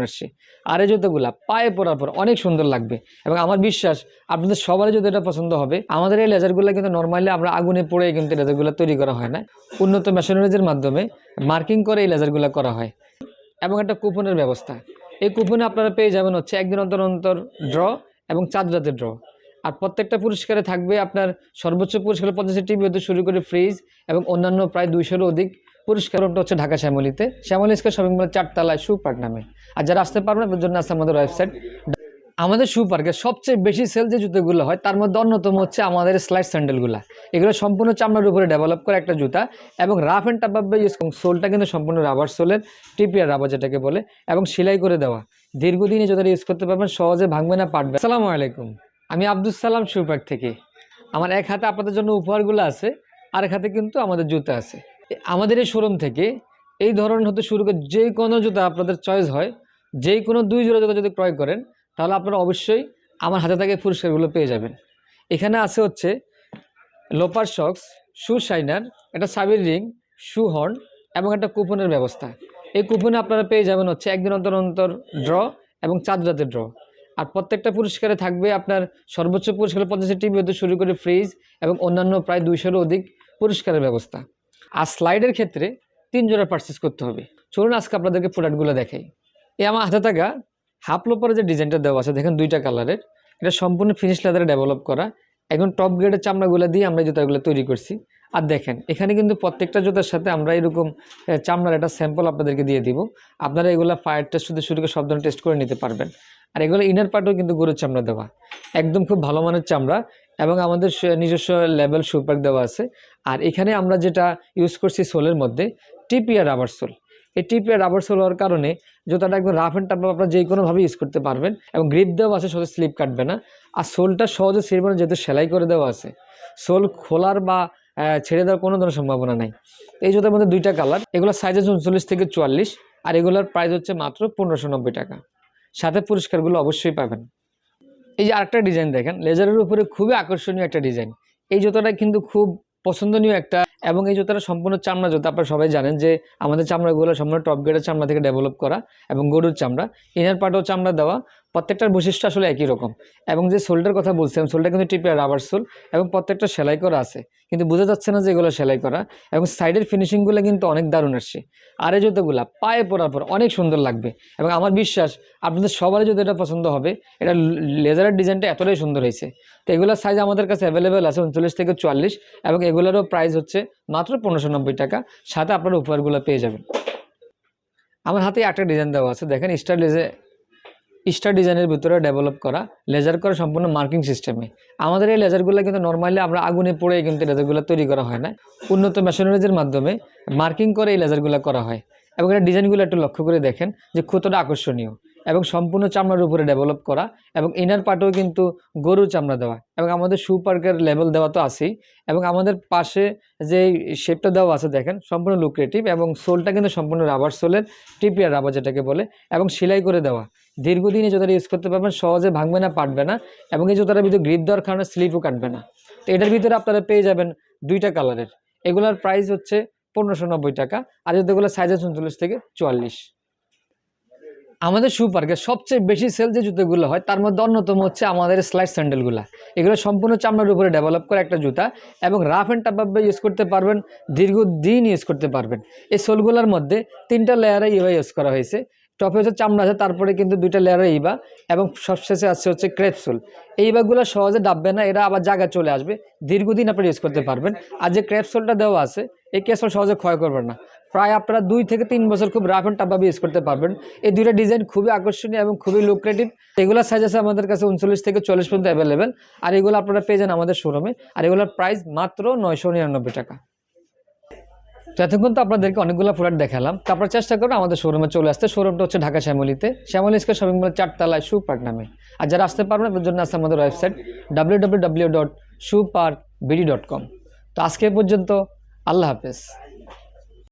আসছে আর এই জুতোগুলা পায়ে পরার পর অনেক সুন্দর লাগবে। এবং আমার বিশ্বাস, আপনাদের সবারই যদি এটা পছন্দ হবে। আমাদের এই লেজারগুলো কিন্তু নর্মালি আমরা আগুনে পড়ে কিন্তু লেজারগুলো তৈরি করা হয় না। উন্নত মেশিনারিজের মাধ্যমে মার্কিং করে এই লেজারগুলো করা হয়। এবং একটা কুপনের ব্যবস্থা। এই কুপনে আপনারা পেয়ে যাবেন হচ্ছে একদিন অন্তর অন্তর ড্র এবং চাঁদ রাতের ড্র আর প্রত্যেকটা পুরস্কারে থাকবে আপনার সর্বোচ্চ পুরস্কার পঞ্চাশ টিভি হতে শুরু করে ফ্রিজ এবং অন্যান্য প্রায় দুইশোরও অধিক পুরস্কারটা হচ্ছে ঢাকা শ্যামলিতে। শ্যামলি স্কোয়ার শপিং মলের চারতলায় শু পার্ক নামে। আর যারা আসতে পারবেন তাদের জন্য আছে আমাদের ওয়েবসাইট আমাদের শু পার্কে সবচেয়ে বেশি সেল যে জুতোগুলো হয়, তার মধ্যে অন্যতম হচ্ছে আমাদের স্লাইড স্যান্ডেলগুলো এগুলো সম্পূর্ণ চামড়ার উপরে ডেভেলপ করা একটা জুতা এবং রাফ অ্যান্ড টাপাবে ইউজ সোলটা কিন্তু সম্পূর্ণ রাবার সোলের টিপিয়ার রাবার যেটাকে বলে, এবং সেলাই করে দেওয়া। দীর্ঘদিন জুতাটা ইউজ করতে পারবেন, সহজে ভাঙবে না, পারবে আসসালামু আলাইকুম। আমি আব্দুল সালাম শু পার্ক থেকে। আমার এক হাতে আপনাদের জন্য উপহারগুলো আছে আর এক হাতে কিন্তু আমাদের জুতা আছে। আমাদের এই শোরুম থেকে এই ধরনের হতে শুরু করে যে কোনো জুতা আপনাদের চয়েস হয় যেই কোনো দুই জোড়া জুতা যদি ক্রয় করেন, তাহলে আপনারা অবশ্যই আমার হাতে থেকে পুরস্কারগুলো পেয়ে যাবেন। এখানে আছে হচ্ছে লোপার শক্স শু শাইনার একটা সাবির রিং শু হর্ন এবং একটা কুপনের ব্যবস্থা। এই কুপনে আপনারা পেয়ে যাবেন হচ্ছে একদিন অন্তর অন্তর ড্র এবং চাঁদ রাতের ড্র আর প্রত্যেকটা পুরস্কারে থাকবে আপনার সর্বোচ্চ পুরস্কার পঞ্চাশ টিভি হতে শুরু করে ফ্রিজ এবং অন্যান্য প্রায় দুইশোরও অধিক পুরস্কারের ব্যবস্থা। আর স্লাইডের ক্ষেত্রে তিন জোড়া পারচেস করতে হবে। চলুন আজকে আপনাদেরকে প্রোডাক্টগুলো দেখাই। এই আমার হাতে থাকা হাফ লোপারে যে ডিজাইনটা দেওয়া আছে, দেখেন দুইটা কালারের এটা সম্পূর্ণ ফিনিশ লেদারে ডেভেলপ করা। এখন টপ গ্রেডের চামড়াগুলো দিয়ে আমরা জুতাগুলো তৈরি করছি। আর দেখেন, এখানে কিন্তু প্রত্যেকটা জুতার সাথে আমরা এরকম চামড়ার একটা স্যাম্পল আপনাদেরকে দিয়ে দিব। আপনারা এগুলো ফায়ার টেস্ট হতে শুরু করে সব ধরনের টেস্ট করে নিতে পারবেন। আর এগুলো ইনার পার্টও কিন্তু গরুর চামড়া দেওয়া। একদম খুব ভালো মানের চামড়া। এবং আমাদের নিজস্ব লেভেল সুপার দেওয়া আছে। আর এখানে আমরা যেটা ইউজ করছি সোলের মধ্যে টিপিআর রাবার সোল এই টিপিআর রাবার সোল হওয়ার কারণে জুতাটা একদম রাফ অ্যান্ড টাপ আপনারা যে কোনোভাবে ইউজ করতে পারবেন এবং গ্রিপ দেওয়া আছে সহজে স্লিপ কাটবে না। আর সোলটা সহজে ছিঁড়বে যেহেতু সেলাই করে দেওয়া আছে সোল খোলার বা ছেড়ে দেওয়ার কোনো ধরনের সম্ভাবনা নাই। এই জুতার মধ্যে দুইটা কালার এগুলো সাইজ আছে উনচল্লিশ থেকে চুয়াল্লিশ, আর এগুলোর প্রাইস হচ্ছে মাত্র পনেরোশো টাকা। সাথে পুরস্কারগুলো অবশ্যই পাবেন। এই যে আরেকটা ডিজাইন দেখেন, লেজারের উপরে খুবই আকর্ষণীয় একটা ডিজাইন এই জুতোটা কিন্তু খুব পছন্দনীয় একটা এবং এই জুতোটা সম্পূর্ণ চামড়া জুতো, আপনারা সবাই জানেন যে আমাদের চামড়াগুলো সম্পূর্ণ টপ গ্রেডের চামড়া থেকে ডেভেলপ করা এবং গরুর চামড়া। ইনার পার্টও চামড়া দেওয়া প্রত্যেকটার বৈশিষ্ট্য আসলে একই রকম। এবং যে সোলটার কথা বলছিলাম সোলটা কিন্তু টিপিয়া রাবার সোল এবং প্রত্যেকটা সেলাই করা আছে। কিন্তু বোঝা যাচ্ছে না যে এগুলো সেলাই করা। এবং সাইডের ফিনিশিংগুলো কিন্তু অনেক দারুণ আসছে। আর এই জুতোগুলা পায়ে পরার পর অনেক সুন্দর লাগবে। এবং আমার বিশ্বাস আপনাদের সবারই যদি এটা পছন্দ হবে। এটা লেজারের ডিজাইনটা এতটাই সুন্দর হয়েছে। তো এগুলোর সাইজ আমাদের কাছে অ্যাভেলেবেল আছে উনচল্লিশ থেকে চুয়াল্লিশ এবং এগুলোরও প্রাইস হচ্ছে মাত্র পনেরোশো নব্বই টাকা। সাথে আপনারা উপহারগুলো পেয়ে যাবেন। আমার হাতে একটা ডিজাইন দেওয়া আছে। দেখেন স্টার লেজে স্টার ডিজাইনের ভিতরে ডেভেলপ করা লেজার করা সম্পূর্ণ মার্কিং সিস্টেমে আমাদের এই লেজারগুলো কিন্তু নর্মালি আমরা আগুনে পড়ে কিন্তু লেজারগুলো তৈরি করা হয় না। উন্নত মেশিনারিজের মাধ্যমে মার্কিং করে এই লেজারগুলো করা হয়। এবং এটা ডিজাইনগুলো একটু লক্ষ্য করে দেখেন যে কতটা আকর্ষণীয়। এবং সম্পূর্ণ চামড়ার উপরে ডেভেলপ করা এবং ইনার পার্টেও কিন্তু গরুর চামড়া দেওয়া এবং আমাদের শু পার্কের লেভেল দেওয়া তো আছেই এবং আমাদের পাশে যে শেপটা দেওয়া আছে দেখেন, সম্পূর্ণ লুক্রেটিভ এবং সোলটা কিন্তু সম্পূর্ণ রাবার সোলের টিপিয়ার রাবার যেটাকে বলে, এবং সেলাই করে দেওয়া। দীর্ঘদিন এই জুতাটা ইউজ করতে পারবেন, সহজে ভাঙবে না, পাটবে না এবং এই জুতাটার ভিতরে গ্রিপ দেওয়ার কারণে স্লিপও কাটবে না। তো এটার ভিতরে আপনারা পেয়ে যাবেন দুইটা কালারের এগুলোর প্রাইস হচ্ছে পনেরোশো নব্বই টাকা, আর জুতোগুলো সাইজ আছে উনচল্লিশ থেকে চুয়াল্লিশ। আমাদের শু পার্কে সবচেয়ে বেশি সেল যে জুতোগুলো হয়, তার মধ্যে অন্যতম হচ্ছে আমাদের স্লাইড স্যান্ডেলগুলো এগুলো সম্পূর্ণ চামড়ার উপরে ডেভেলপ করা একটা জুতা এবং রাফ অ্যান্ড টাপভাবে ইউজ করতে পারবেন, দীর্ঘদিন ইউজ করতে পারবেন। এই সোলগুলোর মধ্যে তিনটা লেয়ারে ইউ ইউজ করা হয়েছে। টপে হচ্ছে চামড়া আছে, তারপরে কিন্তু দুইটা লেয়ারে ইবা এবং সবশেষে আছে হচ্ছে ক্রেপ সোল এই ইবাগুলো সহজে ডাববে না, এরা আবার জায়গায় চলে আসবে। দীর্ঘদিন আপনি ইউজ করতে পারবেন। আর যে ক্রেপ সোলটা দেওয়া আছে, এই ক্রেপ সোল সহজে ক্ষয় করবেন না। প্রায় আপনারা দুই থেকে তিন বছর খুব রাফ অ্যান্ড টাফভাবে ইউজ করতে পারবেন। এই দুইটা ডিজাইন খুবই আকর্ষণীয় এবং খুবই লুক্রেটিভ এগুলোর সাইজ আছে আমাদের কাছে উনচল্লিশ থেকে চল্লিশ পর্যন্ত অ্যাভেলেবেল আর এগুলো আপনারা পেয়ে যান আমাদের শোরুমে আর এগুলোর প্রাইস মাত্র নয়শো নিরানব্বই টাকা। তো এতক্ষণ তো আপনাদেরকে অনেকগুলো প্রোডাক্ট দেখালাম। তারপর চেষ্টা করুন আমাদের শোরুমে চলে আসতে। শোরুমটা হচ্ছে ঢাকা শ্যামলিতে। শ্যামলি স্কোয়ার শপিং মলের চারতলায় শু পার্ক নামে। আর যারা আসতে পারবেন তাদের জন্য আছে আমাদের website W W W dot shoe park BD dot com তো আজকে পর্যন্ত আল্লাহ হাফেজ।